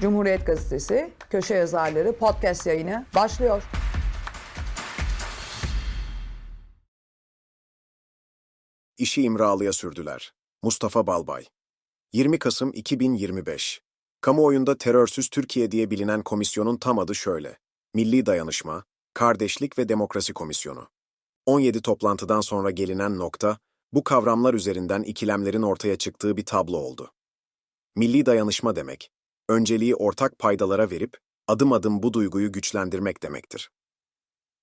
Cumhuriyet Gazetesi Köşe Yazarları podcast yayını başlıyor. İşi imralıya sürdüler. Mustafa Balbay 20 Kasım 2025 Kamuoyunda terörsüz Türkiye diye bilinen komisyonun tam adı şöyle. Milli Dayanışma, Kardeşlik ve Demokrasi Komisyonu. 17 toplantıdan sonra gelinen nokta, bu kavramlar üzerinden ikilemlerin ortaya çıktığı bir tablo oldu. Milli dayanışma demek, önceliği ortak paydalara verip adım adım bu duyguyu güçlendirmek demektir.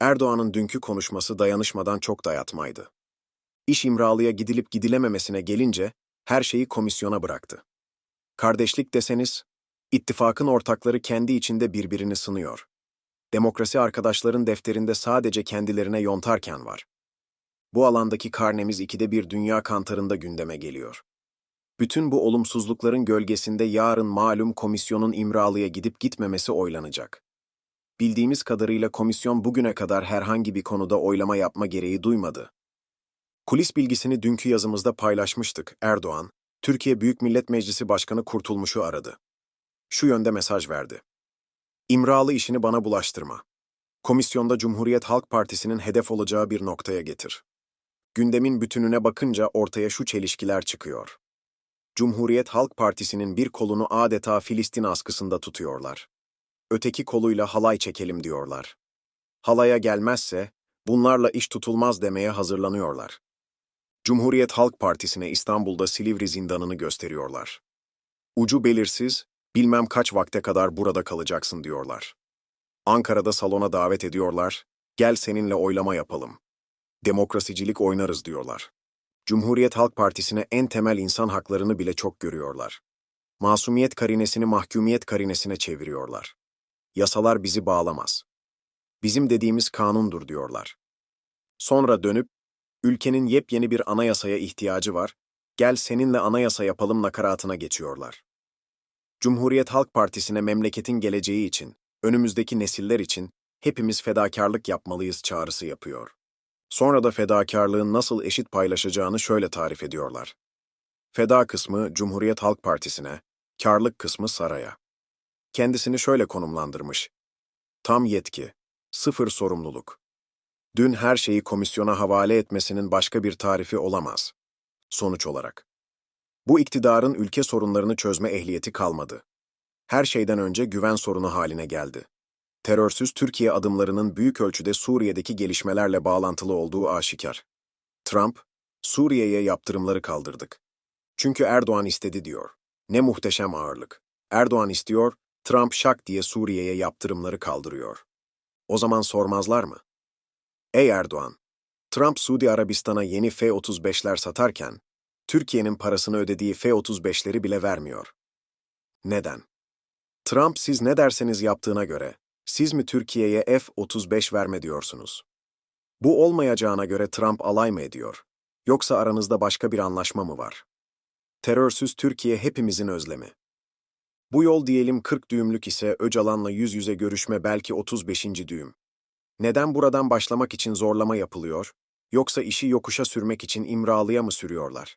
Erdoğan'ın dünkü konuşması dayanışmadan çok dayatmaydı. İş imralıya gidilip gidilememesine gelince her şeyi komisyona bıraktı. Kardeşlik deseniz, ittifakın ortakları kendi içinde birbirini sınıyor. Demokrasi arkadaşların defterinde sadece kendilerine yontarken var. Bu alandaki karnemiz ikide bir dünya kantarında gündeme geliyor. Bütün bu olumsuzlukların gölgesinde yarın malum komisyonun imralıya gidip gitmemesi oylanacak. Bildiğimiz kadarıyla komisyon bugüne kadar herhangi bir konuda oylama yapma gereği duymadı. Kulis bilgisini dünkü yazımızda paylaşmıştık. Erdoğan, Türkiye Büyük Millet Meclisi Başkanı Kurtulmuş'u aradı. Şu yönde mesaj verdi. İmralı işini bana bulaştırma. Komisyonda Cumhuriyet Halk Partisi'nin hedef olacağı bir noktaya getir. Gündemin bütününe bakınca ortaya şu çelişkiler çıkıyor. Cumhuriyet Halk Partisi'nin bir kolunu adeta Filistin askısında tutuyorlar. Öteki koluyla halay çekelim diyorlar. Halaya gelmezse, bunlarla iş tutulmaz demeye hazırlanıyorlar. Cumhuriyet Halk Partisi'ne İstanbul'da Silivri zindanını gösteriyorlar. Ucu belirsiz, bilmem kaç vakte kadar burada kalacaksın diyorlar. Ankara'da salona davet ediyorlar, gel seninle oylama yapalım. Demokrasicilik oynarız diyorlar. Cumhuriyet Halk Partisi'ne en temel insan haklarını bile çok görüyorlar. Masumiyet karinesini mahkumiyet karinesine çeviriyorlar. Yasalar bizi bağlamaz. Bizim dediğimiz kanundur diyorlar. Sonra dönüp, ülkenin yepyeni bir anayasaya ihtiyacı var, gel seninle anayasa yapalım nakaratına geçiyorlar. Cumhuriyet Halk Partisi'ne memleketin geleceği için, önümüzdeki nesiller için hepimiz fedakarlık yapmalıyız çağrısı yapıyor. Sonra da fedakarlığın nasıl eşit paylaşacağını şöyle tarif ediyorlar. Feda kısmı Cumhuriyet Halk Partisi'ne, karlık kısmı saraya. Kendisini şöyle konumlandırmış. Tam yetki, sıfır sorumluluk. Dün her şeyi komisyona havale etmesinin başka bir tarifi olamaz. Sonuç olarak. Bu iktidarın ülke sorunlarını çözme ehliyeti kalmadı. Her şeyden önce güven sorunu haline geldi. Terörsüz Türkiye adımlarının büyük ölçüde Suriye'deki gelişmelerle bağlantılı olduğu aşikar. Trump, Suriye'ye yaptırımları kaldırdık. Çünkü Erdoğan istedi diyor. Ne muhteşem ağırlık. Erdoğan istiyor, Trump şak diye Suriye'ye yaptırımları kaldırıyor. O zaman sormazlar mı? Ey Erdoğan! Trump Suudi Arabistan'a yeni F-35'ler satarken, Türkiye'nin parasını ödediği F-35'leri bile vermiyor. Neden? Trump siz ne derseniz yaptığına göre, siz mi Türkiye'ye F-35 verme diyorsunuz? Bu olmayacağına göre Trump alay mı ediyor? Yoksa aranızda başka bir anlaşma mı var? Terörsüz Türkiye hepimizin özlemi. Bu yol diyelim 40 düğümlük ise Öcalan'la yüz yüze görüşme belki 35. düğüm. Neden buradan başlamak için zorlama yapılıyor, yoksa işi yokuşa sürmek için imralıya mı sürüyorlar?